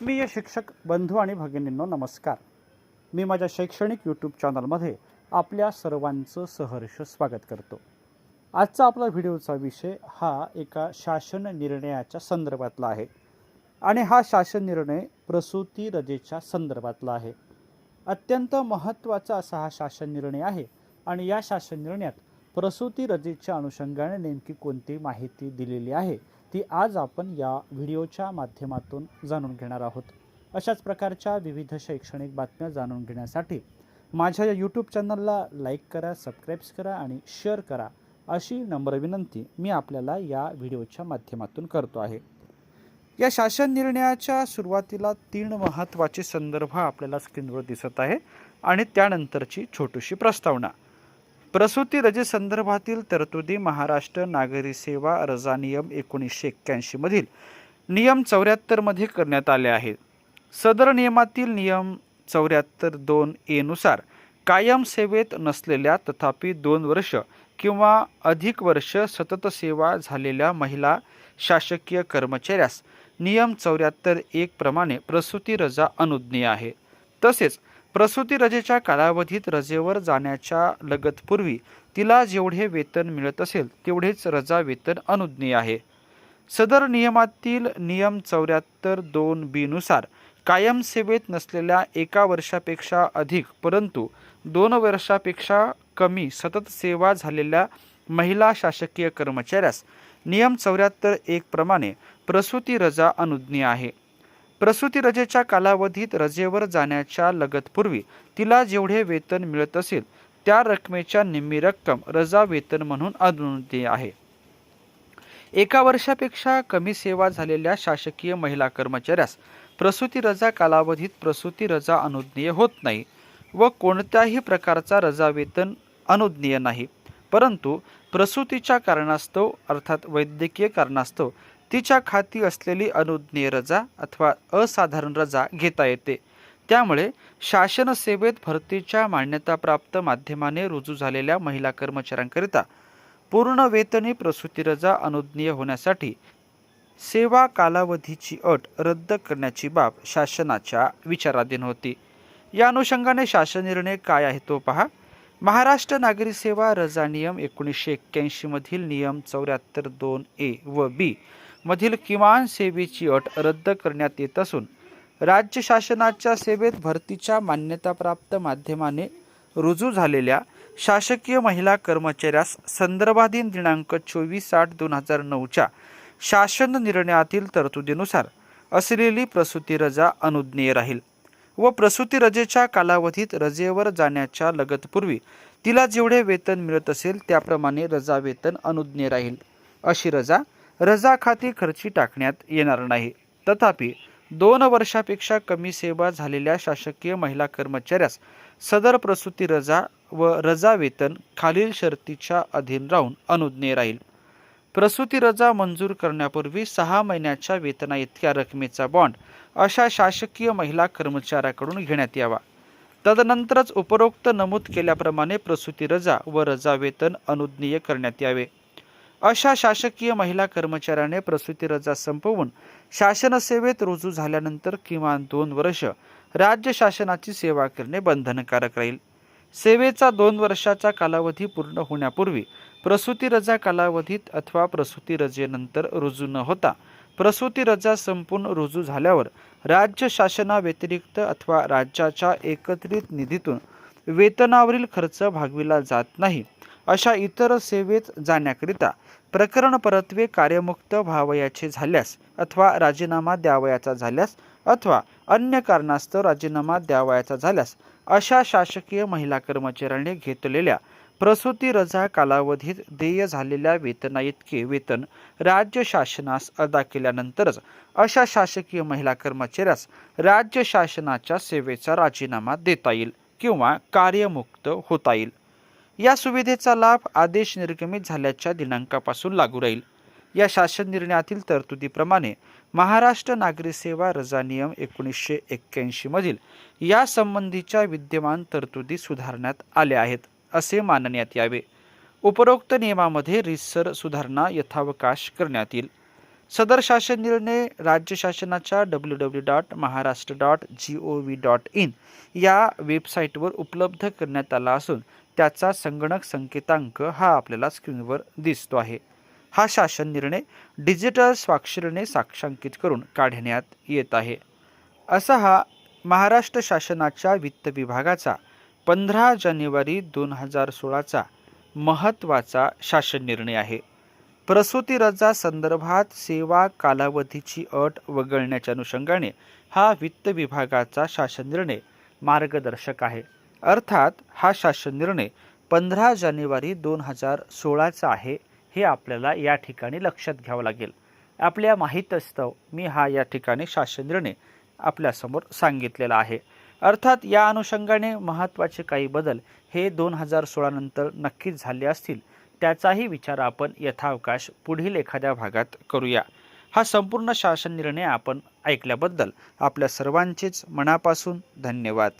आत्मीय शिक्षक बंधू आणि भगिनींनो नमस्कार. मी माझ्या शैक्षणिक यूट्यूब चॅनलमध्ये आपल्या सर्वांचं सहर्ष स्वागत करतो. आजचा आपला व्हिडिओचा विषय हा एका शासन निर्णयाच्या संदर्भातला आहे. आणि हा शासन निर्णय प्रसूती रजेच्या संदर्भातला आहे. अत्यंत महत्त्वाचा असा हा शासन निर्णय आहे आणि या शासन निर्णयात प्रसूती रजेच्या अनुषंगाने नेमकी कोणती माहिती दिलेली आहे ती आज आपण या व्हिडिओच्या माध्यमातून जाणून घेणार आहोत. अशाच प्रकारच्या विविध शैक्षणिक बातम्या जाणून घेण्यासाठी माझ्या या यूट्यूब चॅनलला लाईक करा सबस्क्राईब्स करा आणि शेअर करा अशी नम्र विनंती मी आपल्याला या व्हिडिओच्या माध्यमातून करतो आहे. या शासन निर्णयाच्या सुरुवातीला तीन महत्त्वाचे संदर्भ आपल्याला स्क्रीनवर दिसत आहे आणि त्यानंतरची छोटीशी प्रस्तावना. प्रसूती रजेसंदर्भातील तरतुदी महाराष्ट्र नागरी सेवा रजा नियम एकोणीसशे एक्क्याऐंशीमधील नियम चौऱ्याहत्तरमध्ये करण्यात आले आहेत. सदर नियमातील नियम चौऱ्याहत्तर दोन एनुसार कायम सेवेत नसलेल्या तथापि दोन वर्ष किंवा अधिक वर्ष सतत सेवा झालेल्या महिला शासकीय कर्मचाऱ्यास नियम चौऱ्याहत्तर एक प्रमाणे प्रसूती रजा अनुज्ञेय आहे. तसेच प्रसूती रजेच्या कालावधीत रजेवर जाण्याच्या लगतपूर्वी तिला जेवढे वेतन मिळत असेल तेवढेच रजा वेतन अनुज्ञेय आहे. सदर नियमातील नियम चौऱ्याहत्तर दोन बीनुसार कायम सेवेत नसलेल्या एका वर्षापेक्षा अधिक परंतु दोन वर्षापेक्षा कमी सतत सेवा झालेल्या महिला शासकीय कर्मचाऱ्यास नियम चौऱ्याहत्तर एक प्रमाणे प्रसूती रजा अनुज्ञेय आहे. प्रसूती रजेच्या कालावधीत रजेवर जाण्याच्या लगतपूर्वी तिला जेवढे वेतन मिळत असेल त्या रकमेच्या निम्मी रक्कम रजा वेतन म्हणून अनुमती आहे. एका वर्षापेक्षा कमी सेवा झालेल्या शासकीय महिला कर्मचाऱ्यास प्रसूती रजा कालावधीत प्रसूती रजा अनुज्ञेय होत नाही व कोणत्याही प्रकारचा रजा वेतन अनुज्ञेय नाही. परंतु प्रसूतीच्या कारणास्तव अर्थात वैद्यकीय कारणास्तव तिच्या खाती असलेली अनुज्ञेय रजा अथवा असाधारण रजा घेता येते. त्यामुळे शासन सेवेत भरतीच्या मान्यताप्राप्त माध्यमाने रुजू झालेल्या महिला कर्मचाऱ्यांकरिता पूर्ण वेतनी प्रसूती रजा अनुज्ञेय होण्यासाठी सेवा कालावधीची अट रद्द करण्याची बाब शासनाच्या विचाराधीन होती. या अनुषंगाने शासन निर्णय काय आहे तो पहा. महाराष्ट्र नागरी सेवा रजा नियम एकोणीसशे एक्क्याऐंशीमधील नियम चौऱ्याहत्तर दोन ए व बी मधील किमान सेवेची अट रद्द करण्यात येत असून राज्य शासनाच्या सेवेत भरतीच्या मान्यताप्राप्त माध्यमाने रुजू झालेल्या शासकीय महिला कर्मचाऱ्यास संदर्भाधीन दिनांक चोवीस आठ दोन हजार नऊच्या शासन निर्णयातील तरतुदीनुसार असलेली प्रसूती रजा अनुज्ञेय राहील व प्रसूती रजेच्या कालावधीत रजेवर जाण्याच्या लगतपूर्वी तिला जेवढे वेतन मिळत असेल त्याप्रमाणे रजा वेतन अनुज्ञेय राहील. अशी रजा रजा खाती खर्ची टाकण्यात येणार नाही. तथापि दोन वर्षापेक्षा कमी सेवा झालेल्या शासकीय महिला कर्मचाऱ्यास सदर प्रसूती रजा व रजा वेतन खालील शर्तीच्या अधीन राहून अनुज्ञेय राहील. प्रसूती रजा मंजूर करण्यापूर्वी सहा महिन्याच्या वेतना इतक्या रकमेचा बॉन्ड अशा शासकीय महिला कर्मचाऱ्याकडून घेण्यात यावा. तदनंतरच उपरोक्त नमूद केल्याप्रमाणे प्रसूती रजा व रजा वेतन अनुज्ञेय करण्यात यावे. अशा शासकीय महिला कर्मचाऱ्याने प्रसूती रजा संपवून शासनसेवेत रुजू झाल्यानंतर किमान दोन वर्ष राज्य शासनाची सेवा करणे बंधनकारक राहील. सेवेचा दोन वर्षाचा कालावधी पूर्ण होण्यापूर्वी प्रसूती रजा कालावधीत अथवा प्रसूती रजेनंतर रुजू न होता प्रसूती रजा संपून रुजू झाल्यावर राज्य शासनाव्यतिरिक्त अथवा राज्याच्या एकत्रित निधीतून वेतनावरील खर्च भागविला जात नाही. अशा इतर सेवेत जाण्याकरिता प्रकरण परत्वे कार्यमुक्त व्हावयाचे झाल्यास अथवा राजीनामा द्यावयाचा झाल्यास अथवा अन्य कारणास्तव राजीनामा द्यावयाचा झाल्यास अशा शासकीय महिला कर्मचाऱ्याने घेतलेल्या प्रसूती रजा कालावधीत देय झालेल्या वेतनाइतके वेतन राज्य शासनास अदा केल्यानंतरच अशा शासकीय महिला कर्मचाऱ्यास राज्य शासनाच्या सेवेचा राजीनामा देता येईल किंवा कार्यमुक्त होता येईल. या सुविधेचा लाभ आदेश निर्गमित झाल्याच्या दिनांकापासून लागू राहील. या शासन निर्णयातील तरतुदीप्रमाणे महाराष्ट्र नागरी सेवा रजा नियम एकोणीसशे एक्क्याऐंशीमधील या संबंधीच्या विद्यमान तरतुदी सुधारण्यात आल्या आहेत असे मानण्यात यावे. उपरोक्त नियमामध्ये रिसर सुधारणा यथावकाश करण्यात येईल. सदर शासन निर्णय राज्य शासनाच्या W W dot Maharashtra dot G O V dot in या वेबसाईटवर उपलब्ध करण्यात आला असून त्याचा संगणक संकेतांक हा आपल्याला स्क्रीनवर दिसतो आहे. हा शासन निर्णय डिजिटल स्वाक्षरीने साक्षांकित करून काढण्यात येत आहे. असा हा महाराष्ट्र शासनाच्या वित्त विभागाचा पंधरा जानेवारी दोन हजार सोळाचा महत्त्वाचा शासन निर्णय आहे. प्रसूती रजा संदर्भात सेवा कालावधीची अट वगळण्याच्या अनुषंगाने हा वित्त विभागाचा शासन निर्णय मार्गदर्शक आहे. अर्थात हा शासन निर्णय पंधरा जानेवारी दोन हजार सोळाचा आहे हे आपल्याला या ठिकाणी लक्षात घ्यावं लागेल. आपल्या माहीत असतं मी हा या ठिकाणी शासन निर्णय आपल्यासमोर सांगितलेला आहे. अर्थात या अनुषंगाने महत्त्वाचे काही बदल हे दोन हजार सोळानंतर नक्कीच झाले असतील त्याचाही विचार आपण यथावकाश पुढील एखाद्या भागात करूया. हा संपूर्ण शासन निर्णय आपण ऐकल्याबद्दल आपल्या सर्वांचेच मनापासून धन्यवाद.